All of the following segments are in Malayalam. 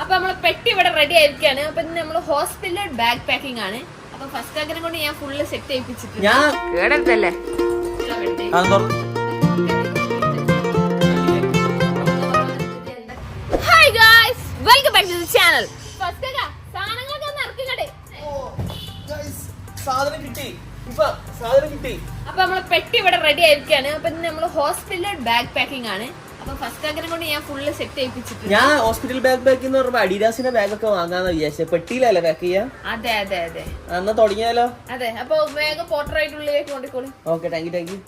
അപ്പൊ നമ്മളെ പെട്ടി ഇവിടെ റെഡി ആയിരിക്കാണ്. അപ്പൊ ഇന്ന് നമ്മൾ ഹോസ്പിറ്റൽ ബാഗ് പാക്കിംഗ് ആണ്. അപ്പൊ ഫസ്റ്റ് ആഗ്രഹം കൊണ്ട് ഞാൻ ഫുള്ള് സെറ്റ് ചെയ്യിപ്പിച്ചിട്ടുണ്ട്. ഞാൻ തുറ- hi guys welcome back to the channel first സാധനങ്ങളൊക്കെ ഒന്ന് ഇറക്കിക്കട്ടെ സാധനം കിട്ടി. ഇപ്പൊ സാധനം കിട്ടി. അപ്പൊ നമ്മളെ പെട്ടി ഇവിടെ റെഡി ആയിരിക്കാണ്. അപ്പൊ ഇന്ന് നമ്മൾ ഹോസ്പിറ്റൽ ബാഗ് പാക്കിംഗ് ആണ്. ഞാൻ ഹോസ്പിറ്റൽ ബാഗ് ബാക്ക് എന്ന് പറയുമ്പോ അഡിഡാസിന്റെ ബാഗ് ഒക്കെ വാങ്ങാന്ന് വിചാരിച്ചത് പെട്ടിയിലല്ലേ പാക്ക് ചെയ്യാ? അതെ അതെ അതെ. അന്ന് തുടങ്ങിയാലോ? അതെ അപ്പൊ വേഗം പോട്ടറായിട്ടുള്ളിലേക്ക് കൊണ്ടിക്കോളൂ okay thank you thank you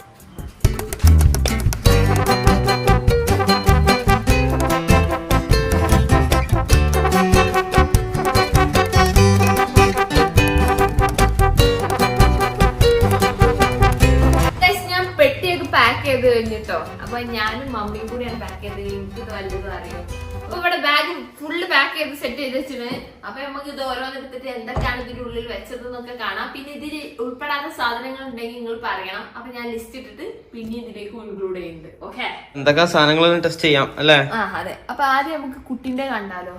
കഴിഞ്ഞിട്ടോ അപ്പൊ ഞാനും മമ്മിയും കൂടിയാണ് പാക്ക് ചെയ്തത്. എനിക്ക് വലുത് അറിയാം. അപ്പൊ ഇവിടെ ബാഗ് ഫുള്ള് പാക്ക് ചെയ്ത് സെറ്റ് ചെയ്ത് വെച്ചിട്ട് അപ്പൊ നമുക്ക് ഇത് ഓരോന്നെടുത്തിട്ട് എന്തൊക്കെയാണ് ഇതിന്റെ ഉള്ളിൽ വെച്ചത് എന്നൊക്കെ കാണാം. പിന്നെ ഇതിൽ ഉൾപ്പെടാത്ത സാധനങ്ങൾ ഉണ്ടെങ്കിൽ നിങ്ങൾ പറയണം. അപ്പൊ ഞാൻ ലിസ്റ്റ് ഇട്ടിട്ട് പിന്നെ ഇതിലേക്ക് ഇൻക്ലൂഡ് ചെയ്യുന്നുണ്ട്. ഓക്കെ എന്തൊക്കെ സാധനങ്ങൾ ടെസ്റ്റ് ചെയ്യാം അല്ലേ? ആ അതെ. അപ്പൊ ആദ്യം നമുക്ക് കുട്ടിന്റെ കണ്ടാലോ?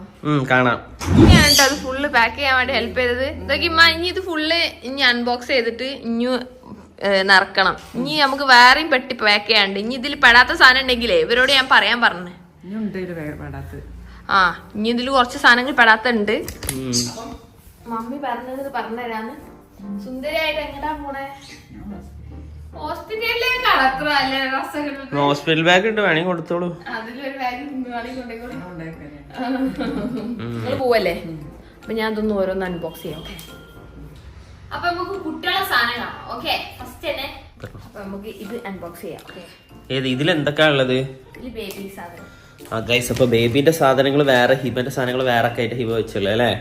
കാണാം. ഇനിയാണ് അത് ഫുള്ള് പാക്ക് ചെയ്യാൻ വേണ്ടി ഹെൽപ്പ് ചെയ്തത്. ഇതൊക്കെ ഇമ്മ ഇനി ഇത് ഫുള്ള് ഇനി അൺബോക്സ് ചെയ്തിട്ട് ഇനി നിറക്കണം. ഇനി നമുക്ക് വേറെയും പെട്ടി പാക്ക് ചെയ്യാണ്ട് ഇനി ഇതിൽ പെടാത്ത സാധനം ഉണ്ടെങ്കിലേ ഇവരോട് ഞാൻ പറയാൻ പറഞ്ഞേ. ആ ഇനി ഇതിൽ കുറച്ച് സാധനങ്ങൾ പെടാത്തണ്ട്. മമ്മി പറഞ്ഞത് പറഞ്ഞുതരാന്ന്. സുന്ദരിയായിട്ട് എങ്ങടാ പോണേ? ഹോസ്പിറ്റൽ ബാഗ് ഉണ്ട് വേണമെങ്കിൽ കൊടുത്തോളൂ പോവല്ലേ? അപ്പൊ ഞാൻ ഇതൊന്ന് ഓരോന്ന് അൺബോക്സ് ചെയ്യാം ഓക്കെ അപ്പൊ നമുക്ക് കുട്ടികളെ സാധനം കാണാം. ഓക്കെ ഫസ്റ്റ് തന്നെ അപ്പൊ നമുക്ക് ഇത് അൺബോക്സ് ചെയ്യാം. ഏത്? ഇതിൽ എന്തൊക്കെയാ ഉള്ളത് ഇതിൽ ബേബി സാധനം. ആ ഗൈസ് അപ്പൊ ബേബിന്റെ സാധനങ്ങൾ വേറെ ഹിബന്റെ സാധനങ്ങൾ വേറെ ഒക്കെ ആയിട്ട് ഹിബ വെച്ചുള്ളൂ അല്ലേ?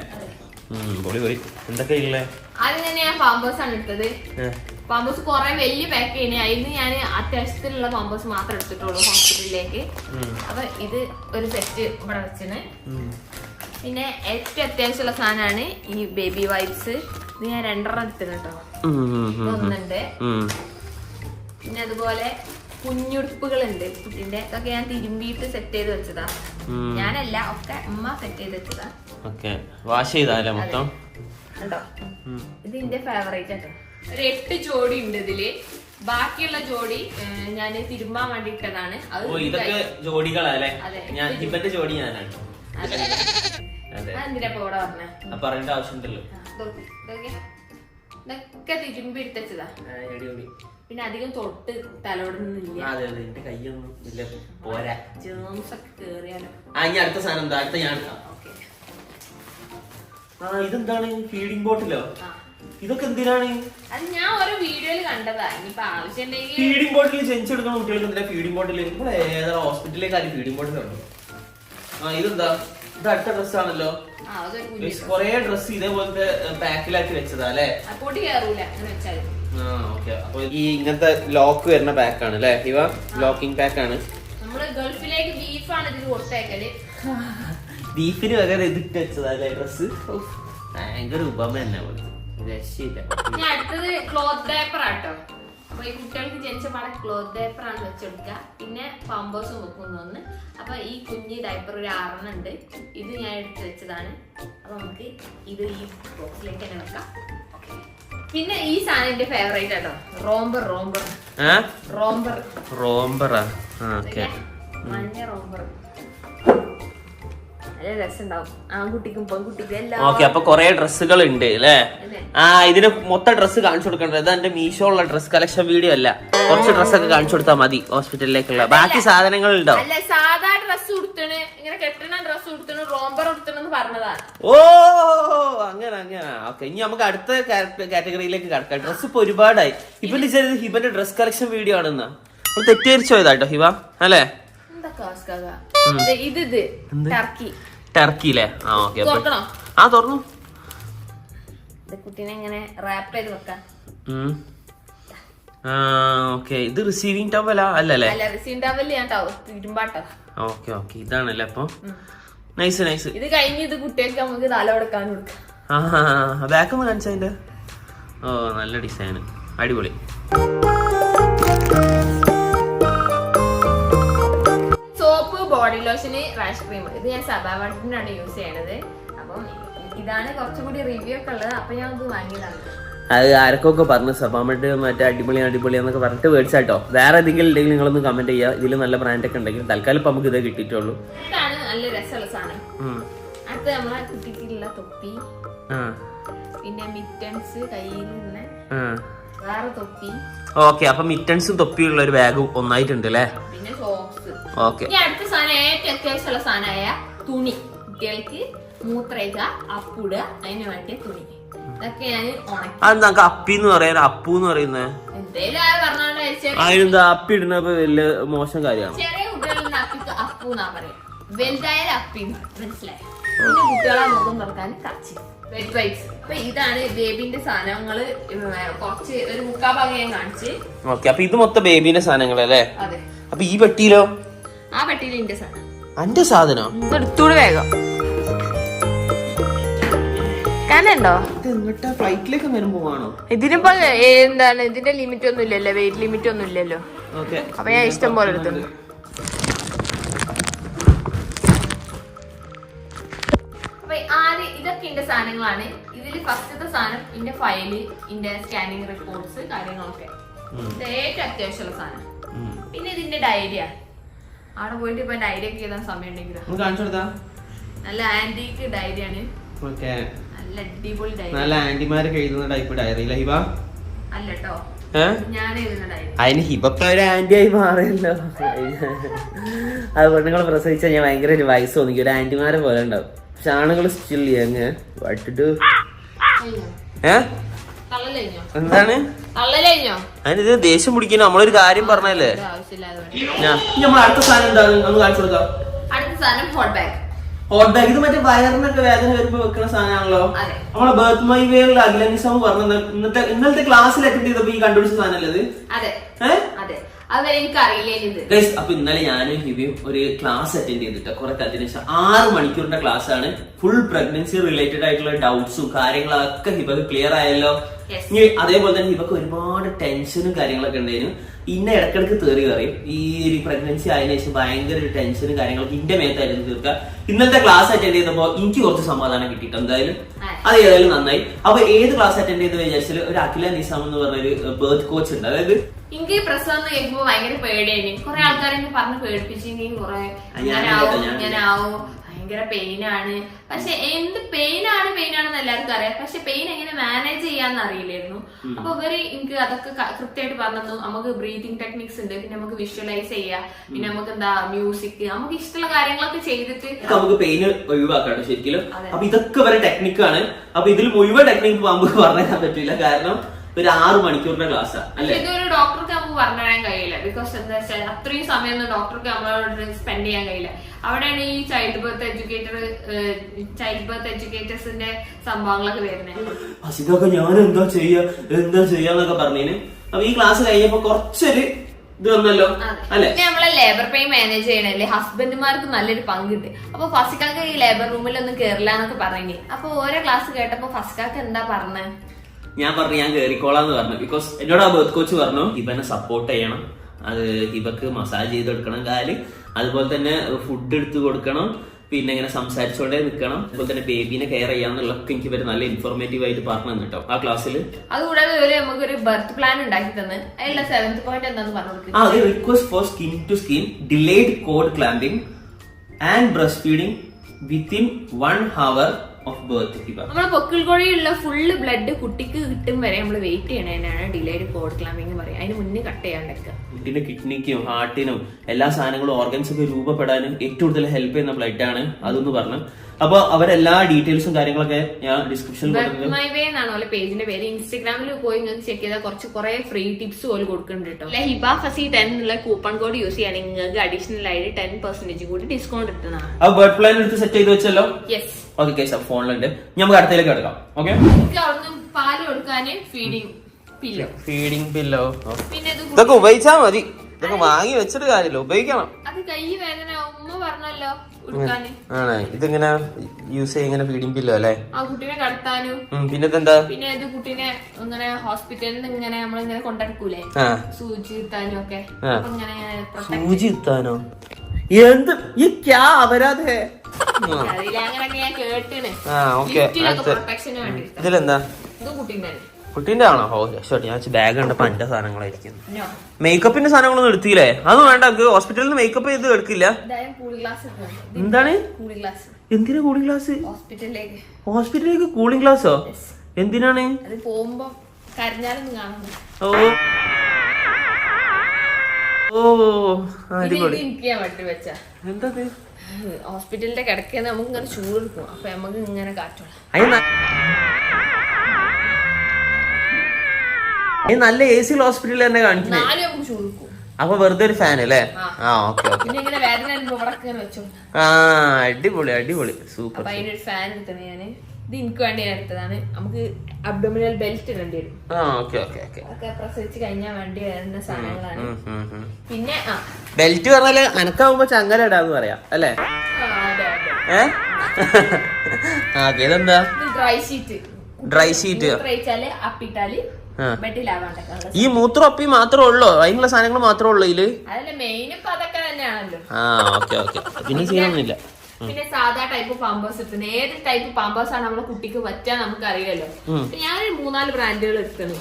പൊളി പൊളി. എന്തൊക്കെയാ ഉള്ളേ? ആദ്യം തന്നെ ഞാൻ പാമ്പേഴ്സ് ആണ് എടുത്തത്. പാമ്പേഴ്സ് കുറെ വലിയ പാക്ക് ചെയ്യണേ. അതിന് ഞാൻ അത്യാവശ്യത്തിലുള്ള പാമ്പേഴ്സ് മാത്രം എടുത്തിട്ടുള്ളൂ ഹോസ്പിറ്റലിലേക്ക് അപ്പൊ ഇത് ഒരു സെറ്റ് ഇവിടെ വെച്ചിന്. പിന്നെ ഏറ്റവും അത്യാവശ്യമുള്ള സാധനമാണ് ഈ ബേബി വൈപ്സ് ഇത് ഞാൻ രണ്ടെണ്ണം എടുത്തിട്ടുണ്ട് കേട്ടോ. ഒന്നുണ്ട് പിന്നെ അതുപോലെ കുഞ്ഞുടുപ്പുകളുണ്ട്. കുട്ടിന്റെ ഒക്കെ ഞാൻ തിരുമ്പിയിട്ട് സെറ്റ് ചെയ്ത് വെച്ചതാ. ഞാനല്ല ഒക്കെ അമ്മ സെറ്റ് ചെയ്ത് വെച്ചതാ. ഓക്കെ. വാഷ് ചെയ്താലേ മൊത്തം? കണ്ടോ? ഇത് എന്റെ ഫേവറേറ്റ് ആട്ടോ. ഒരു എട്ട് ജോഡി ഉണ്ട് ഇതിൽ. ബാക്കിയുള്ള ജോഡി ഞാൻ തിരുമ്പാൻ വേണ്ടി ഇട്ടതാണ് ഓ ഇതൊക്കെ ജോഡികളല്ലേ? അല്ലേ ഞാൻ ഹിബന്റെ ജോഡി ഞാനാണ്. അതെ. അതെ. അതെന്തിനാ പറഞ്ഞേ പറയേണ്ട ആവശ്യമുണ്ടല്ലോ. ഇതൊക്കെ തിരുമ്പി എടുത്തതാ പിന്നെ അധികം തൊട്ട് തലോടുന്നില്ല അടുത്ത സാധനം എന്താ? അടുത്ത ഞാൻ ആ ഇതെന്താണ്? ഫീഡിംഗ് ബോട്ടിലോ? ഇതൊക്കെ എന്തിനാണ്? അത് ഞാൻ ഓരോ വീഡിയോയിൽ കണ്ടതാ. ഇനിയിപ്പൊ ആവശ്യമുണ്ടെങ്കിൽ ഫീഡിംഗ് ബോട്ടിൽ ജനിച്ചെടുക്കുന്ന കുട്ടികൾക്ക് എന്തിനാ ഫീഡിംഗ് ബോട്ടിൽ ഏതാ ഹോസ്പിറ്റലിലേക്ക് ആരും ഫീഡിംഗ് ബോട്ടിൽ ഉണ്ടോ ആ ഇതെന്താ? ഇത് അടുത്ത ഡ്രസ് കൊറേ ഡ്രസ് ഇതേപോലത്തെ പാക്കിലാക്കി വെച്ചതാ അല്ലേ? പൊടി കയറൂല അങ്ങനെ വെച്ചാൽ അപ്പൊ ഈ ഇങ്ങനത്തെ ലോക്ക് വരുന്ന പാക്ക് ആണ് അല്ലേ? ഇവ ലോക്കിംഗ് പാക്ക് ആണ്. നമ്മൾ ഗൾഫിലേക്ക് ബീഫാണ് ഇതിൽ കൊടുത്തേക്കൽ. ബീഫിന് പകരം ഇതിട്ട് വെച്ചതാ അല്ലേ ഡ്രസ് ഭയങ്കര ഉപമ തന്നെ രക്ഷയില്ല. അടുത്തത് ക്ലോത്ത് പേപ്പർ ആട്ടോ. അപ്പൊ ഈ കുട്ടികൾക്ക് ജനിച്ച പാടെ ക്ലോത്ത് ആണ് വെച്ചെടുക്കുക. പിന്നെ പാമ്പോസും വെക്കുന്ന ഒന്ന്. അപ്പൊ ഈ കുഞ്ഞി ഡയപ്പർ ഒരു ആറെണ്ണം ഉണ്ട്. ഇത് ഞാൻ എടുത്ത് വെച്ചതാണ്. അപ്പൊ നമുക്ക് ഇത് ഈ ബോക്സിലേക്ക് തന്നെ വെക്കാം. പിന്നെ ഈ സാധനം എന്റെ ഫേവറേറ്റ് ആട്ടോ. റോംബർ റോംബർ. റോംബർ. റോംബറാ? ഓക്കെ. മഞ്ഞ റോംബർ. നല്ല രസമുണ്ടാവും. ആൺകുട്ടിക്കും പെൺകുട്ടിക്കും എല്ലാം ഓക്കെ അപ്പൊ കൊറേ ഡ്രസ്സുകൾ ഉണ്ട് അല്ലേ? ആ ഇതിന് മൊത്തം ഡ്രസ്സ് കാണിച്ചു കൊടുക്കണ്ടത്. ഇത് എന്റെ മീഷോ ഉള്ള ഡ്രസ് കളക്ഷൻ വീഡിയോ അല്ല. കുറച്ച് ഡ്രസ്സൊക്കെ കാണിച്ചു കൊടുത്താൽ മതി ഹോസ്പിറ്റലിലേക്കുള്ള. ബാക്കി സാധനങ്ങൾ ഉണ്ടോ അല്ല സാധാ ഡ്രസ് ഉടുത്തണ് ഇങ്ങനെ കെട്ടണ ഡ്രസ് ഉടുത്തണ് റോംബർ ഉടുത്തണെന്ന് പറഞ്ഞതാണ് ഓ അങ്ങനെ അങ്ങനെ. ഓക്കെ ഇനി നമുക്ക് അടുത്ത കാറ്റഗറിയിലേക്ക് കടക്കാം. ഡ്രസ് ഇപ്പൊ ഒരുപാടായി. ഇപ്പൊ വിചാരിച്ചത് ഹിബന്റെ ഡ്രസ് കളക്ഷൻ വീഡിയോ ആണെന്നാ. തെറ്റിദ്ധരിച്ചോ ഇതാട്ടോ ഹിബ? അല്ലേ? എന്താ ഇത് ടർക്കി. ടർക്കിയിലെ ആ ഓക്കെ ആ തുറന്നു. ഇത് കുട്ടീനെ ഇങ്ങനെ റാപ്പ് ചെയ്ത് വെക്കാം. ഉം. ആ ഓക്കെ ഇത് റിസീവിംഗ് ടവലാ അല്ലല്ലേ? അല്ല റിസീൻ ടവൽ ഞാൻ ടവ തിരുമ്പാട്ടോ ഓക്കെ ഓക്കെ ഇതാണല്ലേ അപ്പൊ? നൈസ് നൈസ് ഇത് കഴിഞ്ഞ് ഇത് കുട്ടികൾക്ക് നമുക്ക് തല കൊടുക്കാൻ കൊടുക്കാം. ആ ബാക്ക് ഒന്ന് കാണിച്ചതിന്റെ? ഓ നല്ല ഡിസൈൻ അടിപൊളി. ബോഡി ലോഷന് റാഷ് ക്രീം ഇത് ഞാൻ സബാവട്ടിനാണ് യൂസ് ചെയ്യണത്. അപ്പം ഇതാണ് കുറച്ചും കൂടി റിവ്യൂ ഒക്കെ ഉള്ളത്. അപ്പൊ ഞാൻ ഇത് വാങ്ങിയതാണ്. അത് ആരൊക്കെ പറഞ്ഞു സഭാമട്ട് മറ്റേ അടിപൊളി അടിപൊളി എന്നൊക്കെ പറഞ്ഞിട്ട് മേടിച്ചാട്ടോ. വേറെ എന്തെങ്കിലും ഉണ്ടെങ്കിൽ നിങ്ങളൊന്ന് കമന്റ് ചെയ്യുക. ഇതിൽ നല്ല ബ്രാൻഡ് ഒക്കെ ഉണ്ടെങ്കിൽ തൽക്കാലം ഇപ്പൊ നമുക്ക് ഇതേ കിട്ടിയിട്ടുള്ളൂ. ഇതാണ് നല്ല രസമുള്ള സാധനം. ഉം. അടുത്ത നമ്മളെ കുട്ടിക്കുള്ള തൊപ്പി. പിന്നെ മിറ്റൻസ് കയ്യിൽ നിന്ന് വേറെ തൊപ്പി. ഓക്കെ അപ്പൊ മിറ്റൻസും തൊപ്പിയുള്ള ഒരു ബാഗ് ഒന്നായിട്ടുണ്ട് അല്ലേ? ഓക്കെ. ഇനി അടുത്ത സാധനം ഏറ്റവും അത്യാവശ്യമുള്ള സാധനമായ തുണി. കുട്ടികൾക്ക് മൂത്രയിക അപ്പുടുക അതിന് വേണ്ടിയ തുണി. ഇതൊക്കെ ഞാൻ ഉണക്കി അതെന്താ നമുക്ക് അപ്പി എന്ന് പറയാൻ അപ്പു എന്ന് പറയുന്നത് എന്തേലും ആ പറഞ്ഞോണ്ട് ചെറിയ അതിനെന്താ? അപ്പി ഇടുന്നപ്പോ വലിയ മോശം കാര്യമാണ്. ചെറിയ കുട്ടികളുടെ അപ്പിക്ക് അപ്പു എന്നാ പറയാ. വലുതായാലും അപ്പി മനസ്സിലായി? പിന്നെ കുട്ടികളെ മുഖം തുറക്കാൻ കച്ചി. വെറ്റ് വൈപ്സ് അപ്പൊ ഇതാണ് ബേബിന്റെ സാധനങ്ങൾ. കുറച്ച് ഒരു മുക്കാ ഭാഗം ഞാൻ കാണിച്ച്. ഓക്കെ അപ്പൊ ഇത് മൊത്തം ബേബിന്റെ സാധനങ്ങളല്ലേ? അതെ. അപ്പൊ ഈ പെട്ടിയിലോ? ആ പെട്ടിയിൽ എന്റെ സാധനം. അന്റെ സാധനം? എടുത്തൂടെ വേഗം. കാണണ്ടോ ഇത് ഫ്ലൈറ്റിലേക്ക് വരുമ്പോ ആണോ ഇതിനിപ്പോ എന്താണ് ഇതിന്റെ ലിമിറ്റ് ഒന്നും ഇല്ലല്ലോ വെയിറ്റ് ലിമിറ്റ് ഒന്നും ഇല്ലല്ലോ. ഓക്കെ. അപ്പൊ ഞാൻ ഇഷ്ടം പോലെ എടുത്തു. അപ്പൊ ആദ്യം ഇതൊക്കെ എന്റെ സാധനങ്ങളാണ്. ഇതിൽ ഫസ്റ്റത്തെ സാധനം ഇന്റെ ഫയൽ ഇന്റെ സ്കാനിങ് റിപ്പോർട്ട്സ് കാര്യങ്ങളൊക്കെ. ഏറ്റവും അത്യാവശ്യമുള്ള സാധനം. പിന്നെ ഇതിന്റെ ഡയറിയ അവിടെ പോയിട്ട് ഇപ്പൊ ഡയറി ഒക്കെ എഴുതാൻ സമയം ഉണ്ടെങ്കിലോ കാണിച്ചു കൊടുത്താ? നല്ല ആന്റിക്ക് ഡയറിയാണ് ഓക്കെ. നല്ല അടിപൊളി ഡയറി നല്ല ആന്റിമാരൊക്കെ എഴുതുന്ന ടൈപ്പ് ഡയറി അല്ലേ ഹിബ? അല്ല കേട്ടോ അതിന് ഹിബപ്പ ഒരു ആന്റി ആയി മാറിയല്ലോ. അത് പെണ്ണുങ്ങൾ പ്രസവിച്ചാൽ ഞാൻ ഭയങ്കര ഒരു വയസ്സ് തോന്നിക്കും ഒരു ആന്റിമാരെ പോലെ ഉണ്ടാവും. പക്ഷെ ആണുങ്ങൾ സ്റ്റിൽ അങ്ങ് വട്ടിട്ട് ഏ? എന്താണ്? തള്ളലഴിഞ്ഞോ ഇതിന് ദേഷ്യം പിടിക്കുന്നു നമ്മളൊരു കാര്യം പറഞ്ഞല്ലേ. ഞാൻ നമ്മൾ അടുത്ത സാധനം കാണിച്ചു കൊടുക്കാം. അടുത്ത സാധനം ഹോട്ട് ബാഗ് ഹോട്ട് ബാഗ് ഇത് മറ്റേ വയറിനൊക്കെ വേദന വരുമ്പോ വെക്കുന്ന സാധനമാണല്ലോ. അതെ. നമ്മളെ ബർത്ത് മൈ വേറിൽ അഖില നിസാമ് ഇന്നത്തെ ഇന്നലത്തെ ക്ലാസ്സിൽ അറ്റൻഡ് ചെയ്തപ്പോ ഈ കണ്ടുപിടിച്ച സാധനമല്ലേ ഇത്? അപ്പൊ ഇന്നലെ ഞാനും ഹിബിയും ഒരു ക്ലാസ് അറ്റൻഡ് ചെയ്തിട്ട് കുറെ കാലത്തിന് ശേഷം ആറ് മണിക്കൂറിന്റെ ക്ലാസ് ആണ്. ഫുൾ പ്രഗ്നൻസി റിലേറ്റഡ് ആയിട്ടുള്ള ഡൗട്ട്സും കാര്യങ്ങളൊക്കെ ഹിബക്ക് ക്ലിയർ ആയല്ലോ. ഇനി അതേപോലെ തന്നെ ഇവർക്ക് ഒരുപാട് ടെൻഷനും കാര്യങ്ങളൊക്കെ ഉണ്ടായിരുന്നു ഇന്ന ഇടക്കിടക്ക് തേറി കയറി ഈ ഒരു പ്രഗ്നൻസി ആയതിനു ശേഷം ഭയങ്കര ഒരു ടെൻഷനും കാര്യങ്ങളൊക്കെ ഇന്റെ മേത്തായിരുന്നു തീർക്കുക. ഇന്നത്തെ ക്ലാസ് അറ്റൻഡ് ചെയ്തപ്പോ എനിക്ക് കുറച്ച് സമാധാനം കിട്ടിയിട്ട് എന്തായാലും. അത് ഏതായാലും നന്നായി. അപ്പൊ ഏത് ക്ലാസ് അറ്റൻഡ് ചെയ്ത് വിചാരിച്ചാൽ ഒരു അഖില നിസാം എന്ന് പറഞ്ഞ ഒരു ബേർത്ത് കോച്ച് ഉണ്ട്. അതായത് എനിക്ക് ഈ പ്രസവം എന്ന് കേൾക്കുമ്പോ ഭയങ്കര പേടിയായിരുന്നു. കുറെ ആൾക്കാരെ എന്നെ പറഞ്ഞ് പേടിപ്പിച്ചെങ്കിൽ കുറെ ഞാനാവും ഞാനാവും ഭയങ്കര പെയിനാണ് പക്ഷെ എന്ത് പെയിനാണ് പെയിനാണെന്ന് എല്ലാവർക്കും അറിയാം. പക്ഷെ പെയിൻ എങ്ങനെ മാനേജ് ചെയ്യാന്ന് അറിയില്ലായിരുന്നു. അപ്പൊ ഇവർ എനിക്ക് അതൊക്കെ കൃത്യമായിട്ട് പറഞ്ഞു നമുക്ക് ബ്രീതിങ് ടെക്നിക്സ് ഉണ്ട്. പിന്നെ നമുക്ക് വിഷ്വലൈസ് ചെയ്യാം. പിന്നെ നമുക്ക് എന്താ മ്യൂസിക് നമുക്ക് ഇഷ്ടമുള്ള കാര്യങ്ങളൊക്കെ ചെയ്തിട്ട് നമുക്ക് പെയിൻ ഒഴിവാക്കാം ശരിക്കും. അപ്പൊ ഇതൊക്കെ വരെ ടെക്നിക്കാണ് അപ്പൊ ഇതിൽ മുഴുവൻ ടെക്നിക്ക് നമുക്ക് പറഞ്ഞുതരാൻ പറ്റില്ല. കാരണം ഒരു ആറു മണിക്കൂറിന്റെ ക്ലാസ് അല്ലേ? ഇതൊരു ഡോക്ടർക്ക് നമുക്ക് പറഞ്ഞു തരാൻ കഴിയില്ല. ബിക്കോസ് എന്താ വെച്ചാൽ അത്രയും സമയം ഡോക്ടർക്ക് നമ്മളോട് സ്പെൻഡ് ചെയ്യാൻ കഴിയില്ല. അവിടെയാണ് ഈ child birth educator child birth എഡ്യൂക്കേറ്റേഴ്സിന്റെ സംഭവങ്ങളൊക്കെ വരുന്നത്. ഇതൊക്കെ ഞാൻ എന്താ ചെയ്യാ എന്താ ചെയ്യാന്നൊക്കെ പറഞ്ഞേന്. അപ്പൊ ഈ ക്ലാസ് കഴിഞ്ഞപ്പോ കുറച്ചൊരു ഇത് വന്നല്ലോ അല്ലെ? നമ്മളെ ലേബർ പെയിൻ മാനേജ് ചെയ്യണല്ലേ ഹസ്ബൻഡുമാർക്ക് നല്ലൊരു പങ്കുണ്ട് അപ്പൊ ഫസ്റ്റിക്കാക്ക് ഈ ലേബർ റൂമിൽ ഒന്നും കേറില്ല എന്നൊക്കെ പറഞ്ഞു അപ്പൊ ഓരോ ക്ലാസ് കേട്ടപ്പോ ഫസ്റ്റിക്കാക്ക് എന്താ പറഞ്ഞത് ഞാൻ പറഞ്ഞു ഞാൻ കയറിക്കോളാന്ന് പറഞ്ഞു. ബിക്കോസ് എന്നോട് ആ ബർത്ത് കോച്ച് പറഞ്ഞു ഇവനെ സപ്പോർട്ട് ചെയ്യണം. അത് ഹിബക്ക് മസാജ് ചെയ്ത് കൊടുക്കണം കാൽ. അതുപോലെ തന്നെ ഫുഡ് എടുത്തു കൊടുക്കണം. പിന്നെ ഇങ്ങനെ സംസാരിച്ചോണ്ടേ നിൽക്കണം അതുപോലെ തന്നെ ബേബിനെ കെയർ ചെയ്യാന്നുള്ളതൊക്കെ എനിക്ക് ഇവർ നല്ല ഇൻഫോർമേറ്റീവ് ആയിട്ട് പറഞ്ഞു തന്നിട്ടോ. കേട്ടോ ആ ക്ലാസ്സിൽ അതുകൂടാതെ ഇവർ ബർത്ത് പ്ലാൻ ഉണ്ടാക്കി തന്ന്. അതിലുള്ള സെവൻത് പോയിന്റ് എന്താന്ന് പറഞ്ഞു ആ ഒരു request for skin to skin delayed cord clamping and breast feeding within one hour of birth fever നമ്മളെ പൊക്കിൾ കോഴിയുള്ള ഫുള്ള് ബ്ലഡ് കുട്ടിക്ക് കിട്ടും വരെ നമ്മൾ വെയിറ്റ് ചെയ്യണതിനാണ് ഡിലേഡ് കോഡ് ക്ലാമ്പിംഗ് പറയാം അതിന് മുന്നേ കട്ട് ചെയ്യാണ്ടൊക്കെ കുട്ടിന്റെ കിഡ്നിക്കും ഹാർട്ടിനും എല്ലാ സാധനങ്ങളും ഓർഗൻസ് ഒക്കെ രൂപപ്പെടാനും ഏറ്റവും കൂടുതൽ ഹെൽപ്പ് ചെയ്യുന്ന ബ്ലഡ് ആണ്. അതൊന്ന് പറഞ്ഞു അപ്പൊ അവരെല്ലാ ഡീറ്റെയിൽസും കാര്യങ്ങളൊക്കെ ഞാൻ ഡിസ്ക്രിപ്ഷനിൽ മൈ വേ എന്നാണ് ഓലെ പേജിന്റെ പേര്. ഇൻസ്റ്റാഗ്രാമിൽ പോയി ഞാൻ ചെക്ക് ചെയ്താൽ കുറച്ച് കുറെ ഫ്രീ ടിപ്സ് പോലും കൊടുക്കുന്നുണ്ട് കേട്ടോ അല്ലെ ഹിബ ഫസി ടെൻ എന്നുള്ള കൂപ്പൺ കോഡ് യൂസ് ചെയ്യുകയാണെങ്കിൽ നിങ്ങൾക്ക് അഡീഷണൽ ആയിട്ട് ടെൻ പെർസെന്റേജ് കൂടി ഡിസ്കൗണ്ട് കിട്ടുന്നതാണ്. ആ ബേർഡ് പ്ലാൻ എടുത്ത് സെറ്റ് ചെയ്ത് വെച്ചല്ലോ? യെസ് ഓക്കെ കേസ് ഫോണിലുണ്ട്. നമുക്ക് അടുത്തേക്ക് എടുക്കാം. ഓക്കെ പാൽ കൊടുക്കാന് ഫീഡിങ് പില്ലോ ഫീഡിംഗ് പില്ലോ പിന്നെ ഇത് ഇതൊക്കെ ഉപയോഗിച്ചാ മതി. ഇതൊക്കെ വാങ്ങി വെച്ചിട്ട് കാര്യമില്ല ഉപയോഗിക്കണം. അത് കൈ വേദന ഉമ്മ പറഞ്ഞല്ലോ. ആണ്. ഇതിങ്ങനെ യൂസ് ചെയ്യ ഇങ്ങനെ ഫീഡിംഗ് പില്ലോ അല്ലേ? ആ കുട്ടീനെ കടത്താനും. പിന്നെ പിന്നെന്താ പിന്നെ ഇത് കുട്ടീനെ ഇങ്ങനെ ഹോസ്പിറ്റലിൽ നിന്ന് ഇങ്ങനെ നമ്മളിങ്ങനെ കൊണ്ടെടുക്കൂലേ? സൂചി ഇത്താനും ഒക്കെ. ഇങ്ങനെ സൂചി എത്താനോ എന്ത്? ഈ ക്യാ അവരാതെ ഇതിലെന്താ? ഇത് കുട്ടീന്റെ കുട്ടീന്റെ ആണോ ഓ രക്ഷോട്ടി ഞാൻ ബാഗ് കണ്ടപ്പോ എന്റെ സാധനങ്ങളായിരിക്കും മേക്കപ്പിന്റെ സാധനങ്ങളൊന്നും എടുത്തില്ലേ? അത് വേണ്ട ഹോസ്പിറ്റലിൽ നിന്ന് മേക്കപ്പ് ചെയ്ത് എടുക്കില്ല. എന്താണ്? എന്തിനാ കൂളിംഗ് ഗ്ലാസ് ഹോസ്പിറ്റലിലേക്ക് ഹോസ്പിറ്റലിലേക്ക് കൂളിംഗ് ഗ്ലാസ്സോ എന്തിനാണ്? ഓ. ഓ അടിപൊളി. എന്താ ഹോസ്പിറ്റലിന്റെ കിടക്കുന്ന നമുക്ക് ഇങ്ങനെ ചൂട് എടുക്കും അപ്പൊ നമുക്ക് ഇങ്ങനെ കാറ്റോളാം അതിന് നല്ല എ സി ഹോസ്പിറ്റലിൽ തന്നെ കാണിക്കുന്നത് അപ്പൊ വെറുതെ ഒരു ഫാൻ അല്ലേ? ആ. ഓക്കെ ആ അടിപൊളി അടിപൊളി. സൂപ്പർ ഫാൻ എടുത്തത് ഞാൻ. ഇത് എനിക്ക് വേണ്ടി എടുത്തതാണ്. നമുക്ക് അബ്ഡോമിനൽ ബെൽറ്റ് ഇടേണ്ടി വരും. പ്രസവിച്ച് കഴിഞ്ഞാൽ വേണ്ടി വരുന്ന സാധനങ്ങളാണ്. പിന്നെ ബെൽറ്റ് പറഞ്ഞാൽ അനക്കാവുമ്പോ ചങ്ങല ഇടാന്ന് പറയാം അല്ലേ? ആ, അതെ അതെ. ഏ? ആ ഇതെന്താ? ഡ്രൈ ഷീറ്റ് ഡ്രൈ ഷീറ്റ് അപ്പിട്ടാൽ ഈ മൂത്രം അപ്പി മാത്രമേ ഉള്ളൂ? അതിനുള്ള സാധനങ്ങൾ മാത്രമേ ഉള്ളൂ ഇതിൽ? ആ ഓക്കെ ഓക്കെ. പിന്നെ ചെയ്യണമെന്നില്ല പിന്നെ സാധാ ടൈപ്പ് പാമ്പേഴ്സ് എടുക്കുന്നത്. ഏത് ടൈപ്പ് പാമ്പേഴ്സ് ആണ് നമ്മുടെ കുട്ടിക്ക് പറ്റാ നമുക്ക് അറിയാലോ ഞാനൊരു മൂന്നാൽ ബ്രാൻഡുകൾ എടുക്കുന്നു.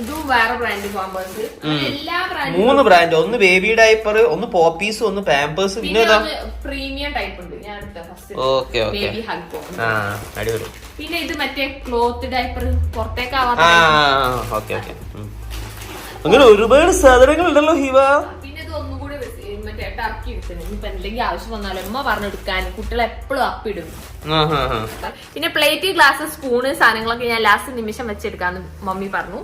ഇതും വേറെ ബ്രാൻഡ് പാമ്പേഴ്സ് എല്ലാ ബ്രാൻഡും മൂന്ന് ബ്രാൻഡ് ഒന്ന് ബേബി ഡൈപ്പർ ഒന്ന് പോപ്പീസ് ഒന്ന് പാമ്പേഴ്സ് പിന്നെ പ്രീമിയം ടൈപ്പ് ഉണ്ട്. ഞാൻ ഓക്കെ ബേബി ഹഗ് അടിപൊളി. പിന്നെ ഇത് മറ്റേ ക്ലോത്ത് ഡൈപ്പർ പുറത്തേക്കാവാ അങ്ങനെ ഒരുപാട് സാധനങ്ങൾ ഉണ്ടല്ലോ ഹിവ. വെച്ച് ഇറക്കി എടുക്കണം ഇനിയിപ്പൊ എന്തെങ്കിലും ആവശ്യം വന്നാലും അമ്മ പറഞ്ഞെടുക്കാൻ കുട്ടികളെ എപ്പോഴും അപ്പിടും. പിന്നെ പ്ലേറ്റ് ഗ്ലാസ് സ്പൂണ് സാധനങ്ങളൊക്കെ ഞാൻ ലാസ്റ്റ് നിമിഷം വെച്ചെടുക്കാന്ന് മമ്മി പറഞ്ഞു.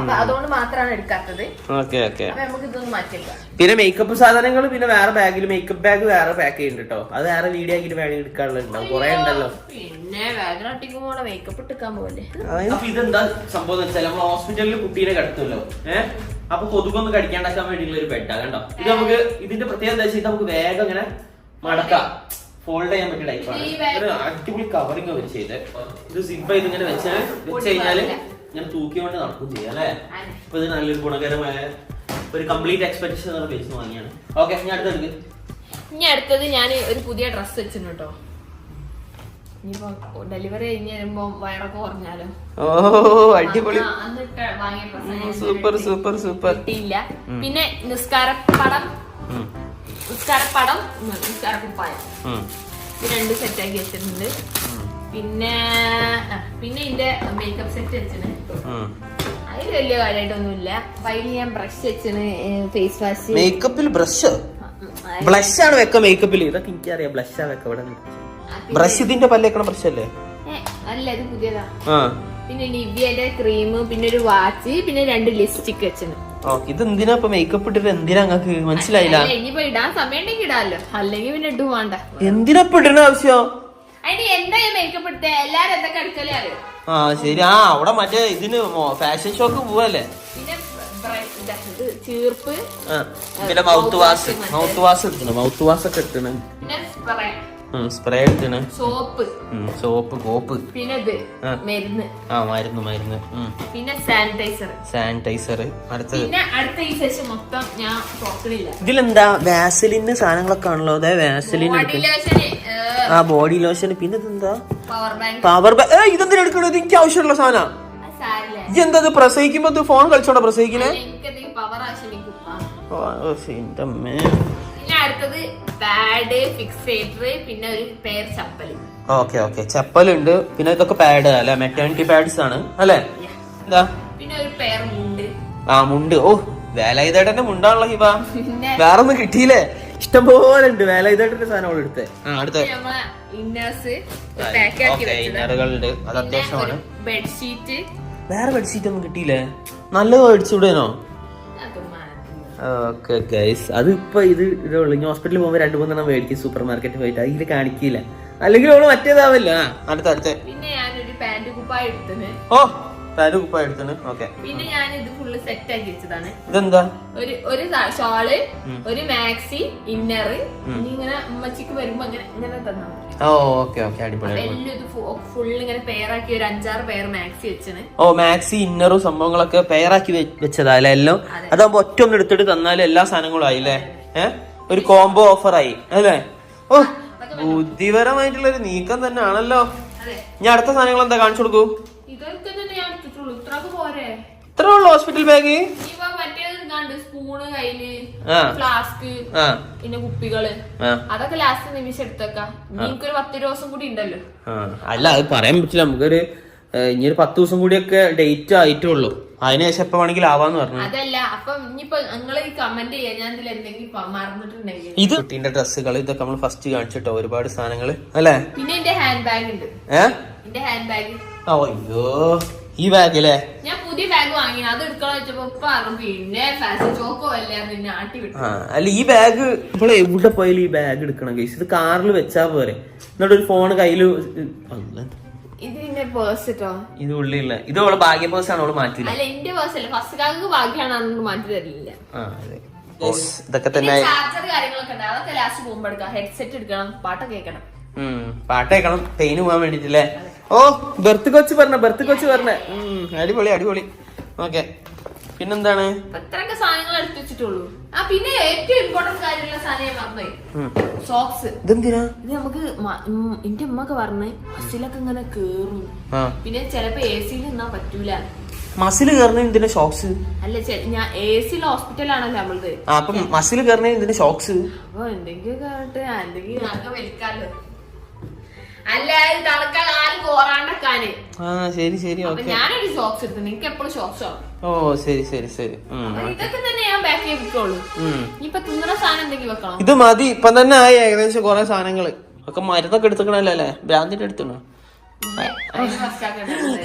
അപ്പൊ അതുകൊണ്ട് മാത്രമാണ് എടുക്കാത്തത്. Okay okay. അപ്പൊ നമുക്ക് ഇതൊന്നും മാറ്റില്ല പിന്നെ മേക്കപ്പ് സാധനങ്ങൾ പിന്നെ വേറെ ബാഗിൽ മേക്കപ്പ് ബാഗ് വേറെ പാക്ക് ചെയ്യുന്നുണ്ട് കേട്ടോ അത് വേറെ വീഡിയോ ആക്കിട്ട് വേണമെങ്കിൽ എടുക്കാനുള്ളതുണ്ടാവും കുറെ ഉണ്ടല്ലോ. പിന്നെ വേദന ഒട്ടിക്കുമ്പോൾ മേക്കപ്പ് എടുക്കാൻ പോലെ ഇതെന്താ സംഭവം ഹോസ്പിറ്റലിൽ കുട്ടീനെ കിടത്തുമല്ലോ. ഏഹ് അപ്പൊ കൊതുകൊന്നും കടിക്കാണ്ടാക്കാൻ വേണ്ടിയുള്ള ഒരു ബെഡാ കണ്ടോ? ഇത് നമുക്ക് ഇതിന്റെ പ്രത്യേകത എന്താ വെച്ചാൽ നമുക്ക് വേഗം ഇങ്ങനെ മടക്കാം. ഫോൾഡ് ചെയ്യാൻ പറ്റിയ ടൈപ്പാണ് ഒരു അടിപൊളി കവറിങ് അവർ ചെയ്ത് ഇത് സിപ്പ് ചെയ്ത് ഇങ്ങനെ വെച്ചാൽ വെച്ച് കഴിഞ്ഞാൽ ഇങ്ങനെ തൂക്കിക്കൊണ്ട് നടക്കും ചെയ്യാം അല്ലേ? അപ്പൊ ഇത് നല്ലൊരു ഗുണകരമായ ഒരു കംപ്ലീറ്റ് എക്സ്പെക്ടേഷൻ പേസ് വാങ്ങിയാണ്. ഓക്കെ ഞാൻ അടുത്തത്. ഇനി അടുത്തത് ഞാൻ ഒരു പുതിയ ഡ്രസ് വെച്ചിട്ടുണ്ട് കേട്ടോ ഇനിയിപ്പോ ഡെലിവറി കഴിഞ്ഞ് വരുമ്പോ വയറൊക്കെ കുറഞ്ഞാലോ? ഓ അടിപൊളി. Super super super. കിട്ടിയില്ല. പിന്നെ നിസ്കാരപ്പടം. നിസ്കാരപ്പടം നിസ്കാരക്കുപ്പായം. രണ്ട് സെറ്റ് ആക്കി വെച്ചിട്ടുണ്ട്. പിന്നെ പിന്നെ ഇതിന്റെ മേക്കപ്പ് സെറ്റ് വെച്ചിന്. അതിൽ വലിയ കാര്യമായിട്ടൊന്നുമില്ല അതിൽ ഞാൻ ബ്രഷ് വെച്ചിന് ഫേസ് വാഷ് മേക്കപ്പിൽ ബ്രഷ് ബ്ലഷ് ആണ് വെക്ക മേക്കപ്പിൽ ഇതൊക്കെ എനിക്കറിയാം. ബ്ലഷ് ആണ് വെക്ക. ഇവിടെ ബ്രഷ് ഇതിന്റെ പല്ലേക്കണ ബ്രഷ് അല്ലേ ഇത് പുതിയതാ. പിന്നെ നിവ്യയുടെ ക്രീം പിന്നെ ഒരു വാച്ച് പിന്നെ രണ്ട് ലിപ്സ്റ്റിക് ഓക്കെ ഇത് എന്തിനാ ഇപ്പൊ മേക്കപ്പ് ഇട്ടിട്ട് എന്തിനാ നിങ്ങക്ക് മനസ്സിലായില്ല. ഇനിയിപ്പോ ഇടാൻ സമയം ഉണ്ടെങ്കിൽ ഇടാമല്ലോ അല്ലെങ്കിൽ പിന്നെ ഇടും വേണ്ട. എന്തിനാ ഇപ്പൊ ഇടണ ആവശ്യം? അതിന് എന്താ മേക്കപ്പ് ഇട്ടേ എല്ലാരും എന്തൊക്കെ എടുക്കലേ അറിയോ? ആ ശരി. ആ അവിടെ മറ്റേ ഇതിന് ഫാഷൻ ഷോക്ക് പോവല്ലേ? ചീർപ്പ് പിന്നെ മൗത്ത് വാഷ് മൗത്ത് വാഷ് എടുക്കണം മൗത്ത് വാഷ് ഒക്കെ എടുക്കണം സ്പ്രേ സ്പ്രേ സോപ്പ്. സോപ്പ് കോപ്പ്. പിന്നെ ഇത്. മരുന്ന്. ആ മരുന്ന് മരുന്ന്. പിന്നെ സാനിറ്റൈസർ സാനിറ്റൈസർ അടുത്തത്. പിന്നെ അടുത്ത ഈ സെഷൻ മൊത്തം ഞാൻ തുറക്കണില്ല ഇതിലെന്താ? വാസലിന് സാധനങ്ങളൊക്കെ ആണല്ലോ. അതെ വാസലിൻ ആ ബോഡി ലോഷൻ പിന്നെ ഇതെന്താ? പവർ ബാങ്ക് പവർ ഏ ഇതെന്തിനാ എടുക്കണത്? എനിക്ക് ആവശ്യമുള്ള സാധനം. സാരില്ല? ഈ എന്താ ഇത് പ്രസവിക്കുമ്പോ ഫോൺ കളിച്ചോണ്ടോ പ്രസവിക്കണേ? പവർ ആവശ്യമില്ലെങ്കിൽ അടുത്തത് പാഡ് ഫിക്സേറ്റർ പിന്നെ ഒരു പേർ ചപ്പൽ ഓക്കെ ഓക്കെ ചപ്പലുണ്ട്. പിന്നെ ഇതൊക്കെ പാഡ് അല്ലെ? മെറ്റേണിറ്റി പാഡ്സ് ആണ്. അല്ലെ? എന്താ? പിന്നെ ഒരു പേർ മുണ്ട്. ആ മുണ്ട്. ഓ വേലായുധേട്ടന്റെ മുണ്ടാണല്ലോ ഹിബ. വേറൊന്നും വേറെ ഒന്നും കിട്ടിയില്ലേ? ഇഷ്ടം പോലെ ഉണ്ട്. വേലായുധേട്ടന്റെ സാധനം അവൾ എടുത്തേ. ആ അടുത്ത. ഇന്നറുകളുണ്ട് അത് അത്യാവശ്യമാണ്. ബെഡ്ഷീറ്റ് വേറെ ബെഡ്ഷീറ്റ് ഒന്നും കിട്ടിയില്ലേ? നല്ലത് മേടിച്ചുവിടേനോ? ഓക്കെ ഗൈസ് അതിപ്പോ ഇത് ഇതേ ഉള്ളൂ ഇനി ഹോസ്പിറ്റലിൽ പോകുമ്പോൾ രണ്ട് മൂന്നെണ്ണം മേടിക്കും. സൂപ്പർ മാർക്കറ്റിൽ പോയിട്ട് അതിൽ കാണിക്കില്ല. അല്ലെങ്കിൽ അവൾ മറ്റേതാവില്ല. അടുത്ത അടുത്ത. പിന്നെ ഞാനൊരു പാന്റ് കുപ്പായ എടുത്തത് ഓ താര് കുപ്പ എടുത്തത് ഓക്കെ. പിന്നെ ഞാൻ ഇത് ഫുള്ള് സെറ്റ് ആക്കി വെച്ചതാണ്. ഇതെന്താ? ഒരു ഒരു ഷോൾ ഒരു മാക്സി ഇന്നർ ഇനി ഇങ്ങനെ അമ്മച്ചിക്ക് വരുമ്പോ അങ്ങനെ ഇങ്ങനെ തന്നാ ഓക്കെ ഓക്കെ അടിപൊളി ഓ മാക്സി ഇന്നറും സംഭവങ്ങളൊക്കെ പെയറാക്കി വെച്ചതാ അല്ലെ എല്ലാം? അതാകുമ്പോ ഒറ്റ ഒന്ന് എടുത്തിട്ട് തന്നാലും എല്ലാ സാധനങ്ങളും ആയില്ലേ ഏഹ് ഒരു കോംബോ ഓഫർ ആയി അല്ലേ? ഓ ബുദ്ധിപരമായിട്ടുള്ള ഒരു നീക്കം തന്നെ ആണല്ലോ ഞാൻ അടുത്ത സാധനങ്ങൾ എന്താ കാണിച്ചു കൊടുക്കൂ? ഇത്ര ഉള്ളു ഹോസ്പിറ്റൽ ബാഗ് കണ്ട് സ്പൂണ് കയ്യിൽ ഫ്ലാസ്ക് ആ. പിന്നെ കുപ്പികൾ. അതൊക്കെ ലാസ്റ്റ് നിമിഷം എടുത്തേക്കാം. എനിക്കൊരു പത്ത് ദിവസം കൂടി ഉണ്ടല്ലോ. അല്ല അത് പറയാൻ പറ്റില്ല. നമുക്കൊരു ഇനി ഒരു പത്ത് ദിവസം കൂടിയൊക്കെ ഡേറ്റ് ആയിട്ടുള്ളൂ. അതിനുശേഷം എപ്പോ വേണമെങ്കിലും ആവാന്ന് പറഞ്ഞു. അതല്ല അപ്പൊ ഇനിയിപ്പൊ നിങ്ങൾ ഈ കമന്റ് ചെയ്യാൻ ഞാൻ ഇതിൽ എന്തെങ്കിലും മറന്നിട്ടുണ്ടെങ്കിൽ. ഇത് കുട്ടീന്റെ ഡ്രസ്സുകൾ ഇതൊക്കെ നമ്മൾ ഫസ്റ്റ് കാണിച്ചിട്ടോ ഒരുപാട് സാധനങ്ങൾ അല്ലേ? പിന്നെ എന്റെ ഹാൻഡ് ബാഗ് ഉണ്ട് എന്റെ ഹാൻഡ് ബാഗ് അയ്യോ. ഈ ബാഗ് അല്ലേ ഞാൻ പുതിയ ബാഗ് വാങ്ങി. അത് എടുക്കണം പിന്നെ ഫാഷൻ ചോക്കോ അല്ലേ? നിന്നെ ആ അല്ല ഈ ബാഗ് ഇപ്പോൾ എവിടെ പോയാലും ഈ ബാഗ് എടുക്കണം കേസ് ഇത് കാറിൽ വെച്ചാ പോരെ. എന്നിട്ട് ഒരു ഫോൺ കയ്യിൽ അല്ല, ഇത് പേഴ്സ് കേട്ടോ ഇത് ഉള്ളില്ല ഇത് അവളെ ഭാഗ്യ പേഴ്സ് ആണ് അവൾ മാറ്റില്ല അല്ല എന്റെ പേഴ്സ് അല്ല. ഫസ്റ്റ് കാക്ക് മാറ്റി തരില്ല. ഇതൊക്കെ തന്നെ ചാർജർ കാര്യങ്ങളൊക്കെ ഉണ്ട്. അതൊക്കെ ലാസ്റ്റ് പോകുമ്പോ എടുക്കാം. ഹെഡ്സെറ്റ് എടുക്കണം പാട്ടൊക്കെ കേൾക്കണം. പെയിന് പോകാൻ വേണ്ടിട്ടല്ലേ ഓ ബർത്ത് കൊച്ച് പറഞ്ഞ ബർത്ത് കൊച്ച് പറഞ്ഞ. അടിപൊളി അടിപൊളി. ഓക്കെ. പിന്നെന്താണ്? സാധനങ്ങൾ എടുത്തു വെച്ചിട്ടുള്ളൂ. ആ പിന്നെ ഏറ്റവും ഇമ്പോർട്ടന്റ് കാര്യമുള്ള സാധനം മറന്നുപോയി സോക്സ് ഇതെന്തിനാ? ഇത് നമുക്ക് എന്റെ ഉമ്മക്ക് പറഞ്ഞേ മസിലൊക്കെ ഇങ്ങനെ കേറും. പിന്നെ ചെലപ്പോ എ സിയിൽ നിന്നാ പറ്റൂല. മസിൽ കയറുന്ന എന്തിനാ ഷോക്സ് അല്ല ഞാൻ എ സി ഹോസ്പിറ്റലാണല്ലോ നമ്മളത്. അപ്പൊ മസിൽ കയറുന്ന എന്തിനാ ഷോക്സ് അപ്പൊ എന്തെങ്കിലും കേട്ടെ എന്തെങ്കിലും ആകെ വലിക്കാലോ അല്ല ഇത് തണുക്കാൻ ആരും കോറാണ്ടക്കാന് ആ ശരി ശരി അപ്പൊ ഓക്കെ. ഞാനൊരു ഷോക്സ് എടുത്തു എനിക്ക് എപ്പോഴും ഷോക്സ് ഓ ശരി ശരി ശരി. ഇതൊക്കെ തന്നെ ഞാൻ ബാക്കി വെക്കുള്ളൂ. ഉം. ഇനിയിപ്പൊ തിന്നുന്ന സാധനം എന്തെങ്കിലും വെക്കണം? ഇത് മതി. ഇപ്പൊ തന്നെ ആയി ഏകദേശം കുറെ സാധനങ്ങൾ. ഒക്കെ മരുന്നൊക്കെ എടുത്തുക്കണല്ലോ ഭ്രാന്തിന്റെ എടുത്തുണോ.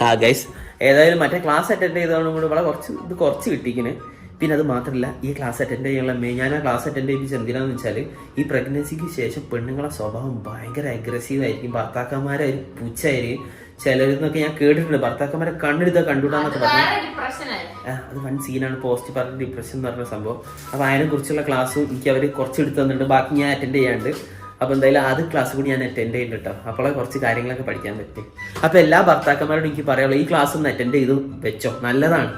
ആ ഗൈസ് ഏതായാലും മറ്റേ ക്ലാസ് അറ്റൻഡ് ചെയ്തതുകൊണ്ട് കൂടെ വളരെ കുറച്ച് ഇത് കുറച്ച് കിട്ടിക്കിന്. പിന്നെ അത് മാത്രമല്ല ഈ ക്ലാസ് അറ്റൻഡ് ചെയ്യാനുള്ള മെയിൻ ഞാൻ ആ ക്ലാസ് അറ്റൻഡ് ചെയ്യിപ്പിച്ച് എന്തിനാന്ന് വെച്ചാൽ ഈ പ്രഗ്നൻസിക്ക് ശേഷം പെണ്ണുങ്ങളെ സ്വഭാവം ഭയങ്കര അഗ്രസീവ് ആയിരിക്കും. ഭർത്താക്കന്മാരെ പുച്ഛായിരിക്കും. ചിലരെന്നൊക്കെ ഞാൻ കേട്ടിട്ടുണ്ട്. ഭർത്താക്കന്മാരെ കണ്ണെടുത്താൽ കണ്ടുവിടാന്നൊക്കെ പറഞ്ഞു. അത് വൺ സീനാണ് പോസ്റ്റ് പറഞ്ഞ ഡിപ്രഷൻ എന്ന് പറഞ്ഞ സംഭവം. അപ്പൊ അതിനെ കുറിച്ചുള്ള ക്ലാസ്സും എനിക്ക് അവർ കുറച്ച് എടുത്ത് തന്നിട്ടുണ്ട്. ബാക്കി ഞാൻ അറ്റൻഡ് ചെയ്യാണ്ട്. അപ്പൊ എന്തായാലും അത് ക്ലാസ് കൂടി ഞാൻ അറ്റൻഡ് ചെയ്യുന്നുണ്ട് കേട്ടോ. അപ്പോഴേ കുറച്ച് കാര്യങ്ങളൊക്കെ പഠിക്കാൻ പറ്റും. അപ്പൊ എല്ലാ ഭർത്താക്കന്മാരോടും എനിക്ക് പറയാനുള്ളൂ ഈ ക്ലാസ് ഒന്ന് അറ്റൻഡ് ചെയ്ത് വെച്ചോ. നല്ലതാണ്.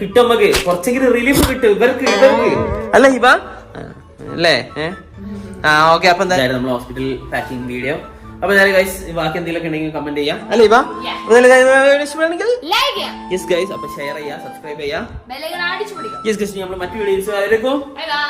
കിട്ടും. നമുക്ക്. കുറച്ചെങ്കിലും റിലീഫ് കിട്ടും. ഇവർക്ക് ഇവർക്ക്. അല്ല ഇവ അല്ലേ? ആ ഓക്കെ അപ്പൊ എന്തായാലും നമ്മൾ ഹോസ്പിറ്റൽ പാക്കിംഗ് വീഡിയോ അപ്പൊ ഞാൻ ഗൈസ് ബാക്കി എന്തെങ്കിലും ഉണ്ടെങ്കിൽ കമന്റ് ചെയ്യാം. അല്ലേ ഇവ. ഇഷ്ടമാണെങ്കിൽ ലൈക്ക് ചെയ്യാം. യെസ് ഗൈസ് അപ്പൊ ഷെയർ ചെയ്യാ സബ്സ്ക്രൈബ് ചെയ്യാ. യെസ് ഗൈസ് നമ്മൾ മറ്റു വീഡിയോസ് ആയിരിക്കും ബൈ ബൈ